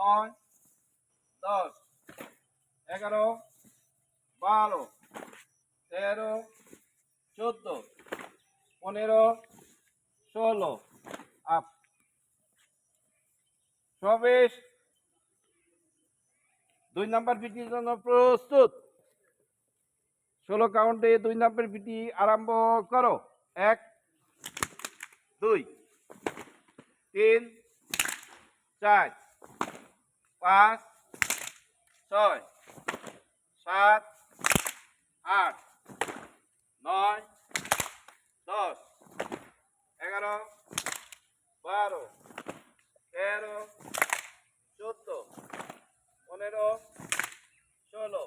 নয়, দশ, এগারো, বারো, তেরো, চোদ্দ, পনেরো, ষোলো, আপ। সবেশ। দুই নাম্বার পিটির জন্য প্রস্তুত। ষোলো কাউন্টে দুই নাম্বার পিটি আরম্ভ করো। এক, দুই, তিন, চার পাঁচ, ছয়, সাত, আট, নয়, দশ, এগারো, বারো, তেরো, চোদ্দ, পনেরো, ষোলো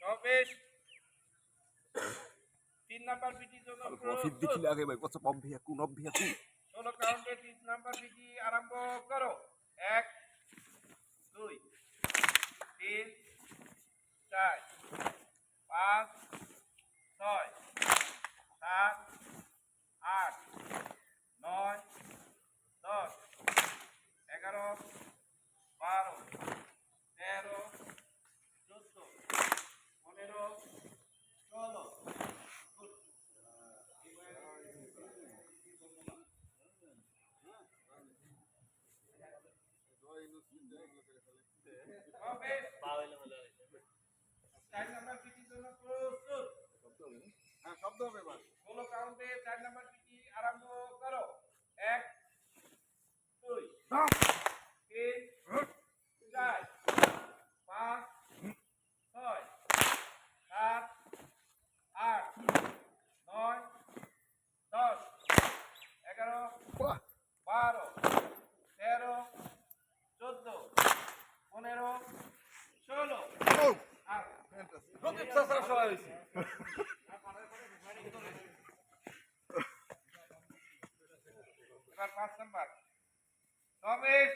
চব্বিশ। তিন নাম্বার পিটির জন্য lagi baik what's up ombi aku nombi aku ষোলো কাউন্টে তিন নাম্বার পিটি আরম্ভ করো এক দুই তিন চার পাঁচ ছয় সাত আট নয় দশ এগারো বারো তেরো চোদ্দ পনেরো ষোলো হবে চার নাম্বার পিটির জন্য প্রস্তুত হ্যাঁ শব্দ হবে ষোলো চার নাম্বার পিটি আরম্ভ করো এক দুই তিন পাঁচ ছয় সাত আট নয় দশ এগারো বারো তেরো চোদ্দ পনেরো ষোলো আর রোকিত এবার পাঁচ নাম্বার রমেশ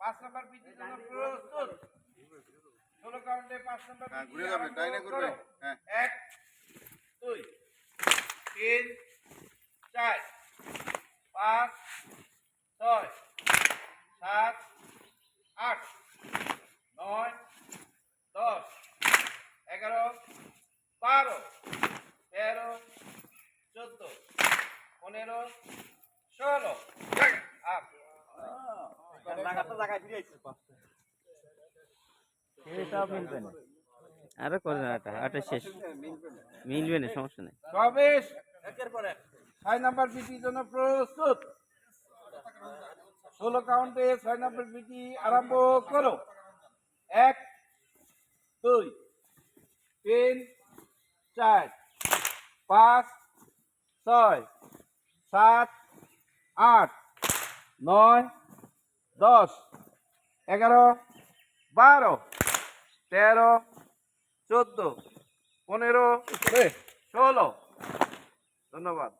পাঁচ নাম্বার পিটির জন্য প্রস্তুত ষোলো কাউন্টে পাঁচ নাম্বার হ্যাঁ, ঘুরে যাবে, ডাইনে ঘুরবে। হ্যাঁ। এক দুই তিন চার পাঁচ ছয় সাত আট নয় দশ এগারো বারো তেরো চোদ্দ পনেরো ষোলো। আরও করে না এটা এটা শেষ। মিলবে না সমস্যা নেই। প্রবেশ ছয় নাম্বার পিটির জন্য প্রস্তুত। ষোলো কাউন্টে ছয় নাম্বার বিটি আরম্ভ করো। এক দুই তিন চার পাঁচ ছয় সাত আট নয় দশ এগারো বারো তেরো চোদ্দ পনেরো ষোলো। ধন্যবাদ।